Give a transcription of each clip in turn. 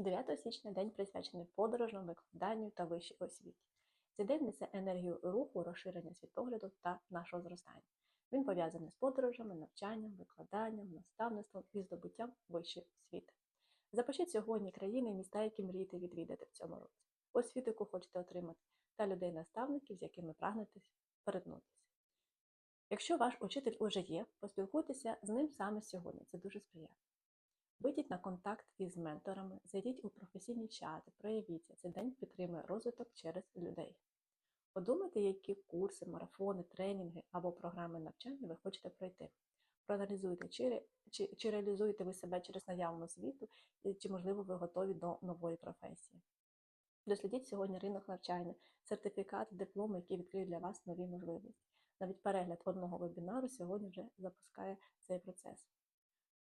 9 січня день присвячений подорожам, викладанню та вищій освіті. Цей день несе енергію руху, розширення світогляду та нашого зростання. Він пов'язаний з подорожами, навчанням, викладанням, наставництвом і здобуттям вищої освіти. Запишіть сьогодні країни і міста, які мрієте відвідати в цьому році, освіту, яку хочете отримати, та людей-наставників, з якими прагнете перетнутися. Якщо ваш учитель уже є, поспілкуйтеся з ним саме сьогодні. Це дуже сприятно. Вийдіть на контакт із менторами, зайдіть у професійні чати, проявіться. Цей день підтримує розвиток через людей. Подумайте, які курси, марафони, тренінги або програми навчання ви хочете пройти. Проаналізуйте, чи, чи, чи реалізуєте ви себе через наявну освіту, і чи, можливо, ви готові до нової професії. Дослідіть сьогодні ринок навчання, сертифікат, дипломи, які відкриють для вас нові можливості. Навіть перегляд одного вебінару сьогодні вже запускає цей процес.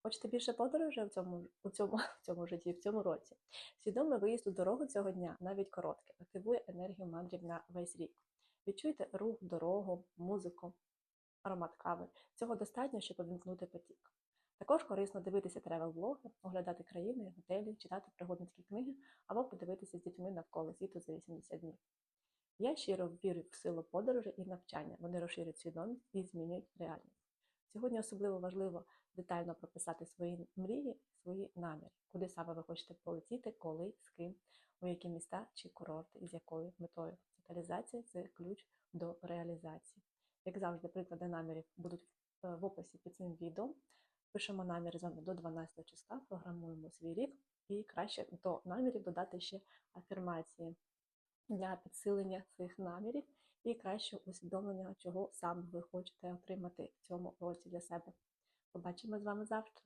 Хочете більше подорожей в цьому, у цьому, в цьому житті, в цьому році? Свідомий виїзд у дорогу цього дня, навіть короткий, активує енергію мандрів на весь рік. Відчуйте рух, дорогу, музику, аромат кави. Цього достатньо, щоб увімкнути потік. Також корисно дивитися тревел-блоги, оглядати країни, готелі, читати пригодницькі книги або подивитися з дітьми навколо світу за 80 днів. Я щиро вірю в силу подорожі і навчання. Вони розширюють свідомість і змінюють реальність. Сьогодні особливо важливо детально прописати свої мрії, свої наміри, куди саме ви хочете полетіти, коли, з ким, у які міста чи курорти і з якою метою. Деталізація це ключ до реалізації. Як завжди, приклади намірів будуть е, в описі під цим відео. Пишемо наміри з вами до 12 числа, програмуємо свій рік і краще до намірів додати ще афірмації для підсилення цих намірів і краще усвідомлення, чого саме ви хочете отримати в цьому році для себе. Побачимо з вами завтра.